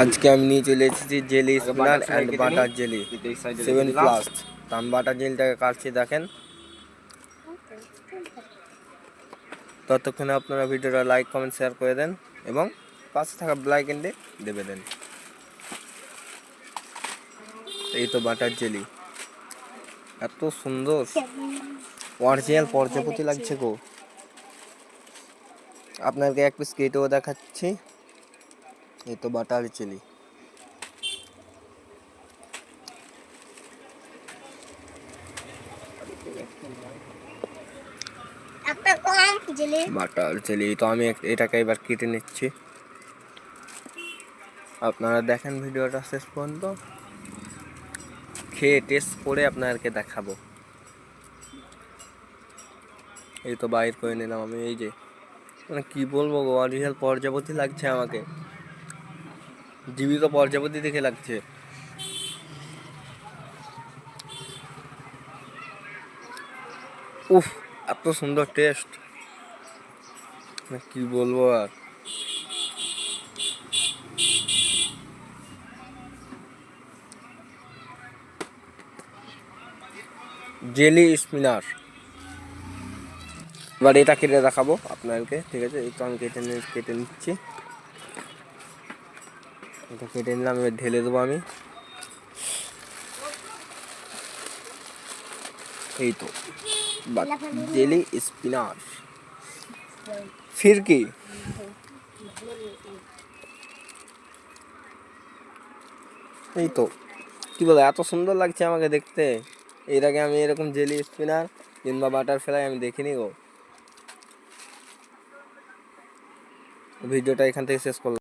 আজকে আমি নিয়ে চলে এসেছি jelly spinner and butter jelly seven plus তো আমি বাটার জেলিটাকে কাটছি দেখেন। ততক্ষণে আপনারা ভিডিওটা লাইক কমেন্ট শেয়ার করে দেন এবং পাশে থাকা ব্লাইক এন্ডে দেবে দেন। এই তো বাটার জেলি। এত সুন্দর। অরিজিনাল পর্যাপতি লাগছে গো। আপনাকে এক পিস কেটেও দেখাচ্ছি। এই তো বাটার চিলি। বাটার চিলি তো আমি এটাকে এবার কেটে নিচ্ছি। আপনারা দেখেন ভিডিওটা শেষ পর্যন্ত। খেয়ে টেস্ট করে আপনাদেরকে দেখাবো। এই তো বাইর করে নিলাম আমি এই যে। মানে কি বলব গো অরিজিনাল পর্যাপতি লাগছে আমাকে। জীবিত পর্যাপতি দেখে লাগছে। উফ, এত সুন্দর টেস্ট। কি বলব আর? Jelly spinner. এবার এটা কেটে দেখাবো আপনাদেরকে, ঠিক আছে? এই তো আমি কেটে কেটে নিচ্ছি। এটা কেটে নিলাম, এবার ঢেলে দেবো আমি। এই তো জেলি স্পিনার ফির কি? এই তো, কি বলে, এত সুন্দর লাগছে আমাকে দেখতে। এর আগে আমি এরকম জেলি স্পিনার কিংবা বাটারফ্লাই আমি দেখিনি গো। ভিডিওটা এখান থেকে শেষ করলাম।